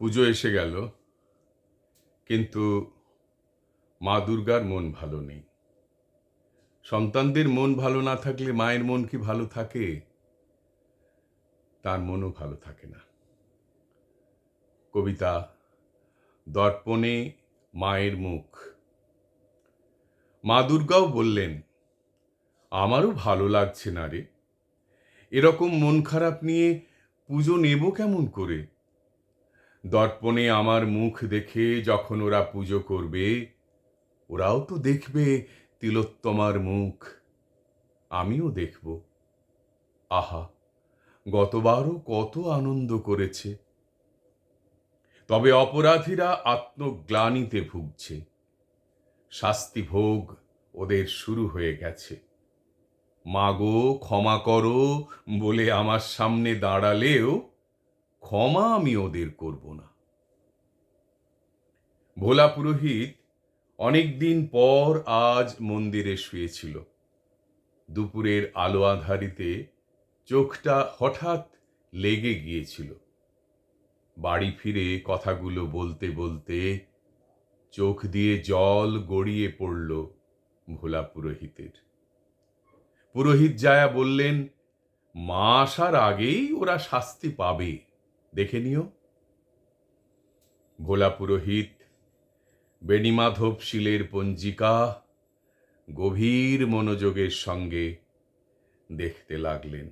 পুজো এসে গেল, কিন্তু মা দুর্গার মন ভালো নেই। সন্তানদের মন ভালো না থাকলে মায়ের মন কি ভালো থাকে? তার মনও ভালো থাকে না। কবিতা, দর্পণে মায়ের মুখ। মা দুর্গাও বললেন, আমারও ভালো লাগছে না রে। এরকম মন খারাপ নিয়ে পুজো নেব কেমন করে? দর্পণে আমার মুখ দেখে যখন ওরা পুজো করবে, ওরাও তো দেখবে তিলোত্তমার মুখ। আমিও দেখব। আহা, গতবারও কত আনন্দ করেছে। তবে অপরাধীরা আত্মগ্লানিতে ভুগছে। শাস্তি ভোগ ওদের শুরু হয়ে গেছে। মাগো ক্ষমা করো বলে আমার সামনে দাঁড়ালেও ক্ষমা আমি ওদের করব না। ভোলা পুরোহিত অনেকদিন পর আজ মন্দিরে শুয়েছিল। দুপুরের আলো আধারিতে চোখটা হঠাৎ লেগে গিয়েছিল। বাড়ি ফিরে কথাগুলো বলতে বলতে চোখ দিয়ে জল গড়িয়ে পড়ল ভোলা পুরোহিতের। পুরোহিত জায়া বললেন মা আসার আগেই ওরা শাস্তি পাবে। দেখে নিও। ভোলা পুরোহিত বেণীমাধব শিলের পঞ্জিকা গভীর মনোযোগের সঙ্গে দেখতে লাগলেন।